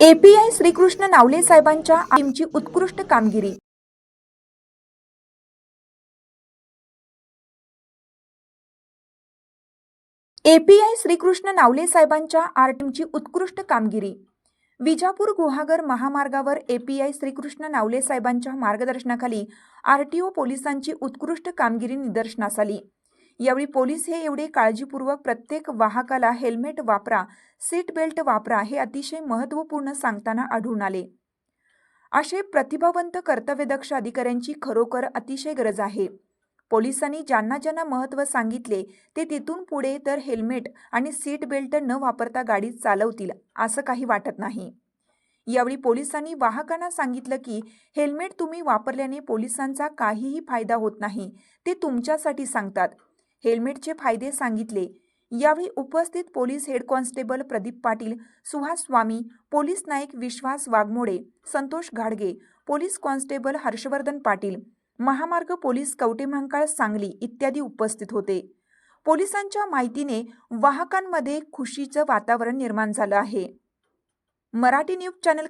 API Shrikrishna Navale साहेबांच्या टीमची उत्कृष्ट कामगिरी. एपीआय श्रीकृष्ण नावले साहेबांच्या आर टीमची उत्कृष्ट कामगिरी. विजापूर गुहागर महामार्गावर एपीआय श्रीकृष्ण नावले साहेबांच्या मार्गदर्शनाखाली आरटीओ पोलिसांची उत्कृष्ट कामगिरी निदर्शनास आली. यावेळी पोलीस हे एवढे काळजीपूर्वक प्रत्येक वाहकाला हेल्मेट वापरा सीट बेल्ट वापरा हे अतिशय महत्त्वपूर्ण सांगताना आढळून आले. असे प्रतिभावंत कर्तव्यदक्ष अधिकाऱ्यांची खरोखर अतिशय गरज आहे. पोलिसांनी ज्यांना ज्यांना महत्त्व सांगितले ते तिथून पुढे तर हेल्मेट आणि सीट बेल्ट न वापरता गाडी चालवतील असं काही वाटत नाही. यावेळी पोलिसांनी वाहकांना सांगितलं की हेल्मेट तुम्ही वापरल्याने पोलिसांचा काहीही फायदा होत नाही ते तुमच्यासाठी सांगतात. हेल्मेटचे फायदे सांगितले. यावेळी उपस्थित police head constable Pradeep Patil Suhas Swami police Naik Vishwas Waghmode Santosh घाडगे पोलीस कॉन्स्टेबल हर्षवर्धन पाटील महामार्ग पोलीस कवटेमहांकाळ सांगली इत्यादी उपस्थित होते. पोलिसांच्या माहितीने वाहकांमध्ये खुशीचं वातावरण निर्माण झालं आहे. Marathi news channel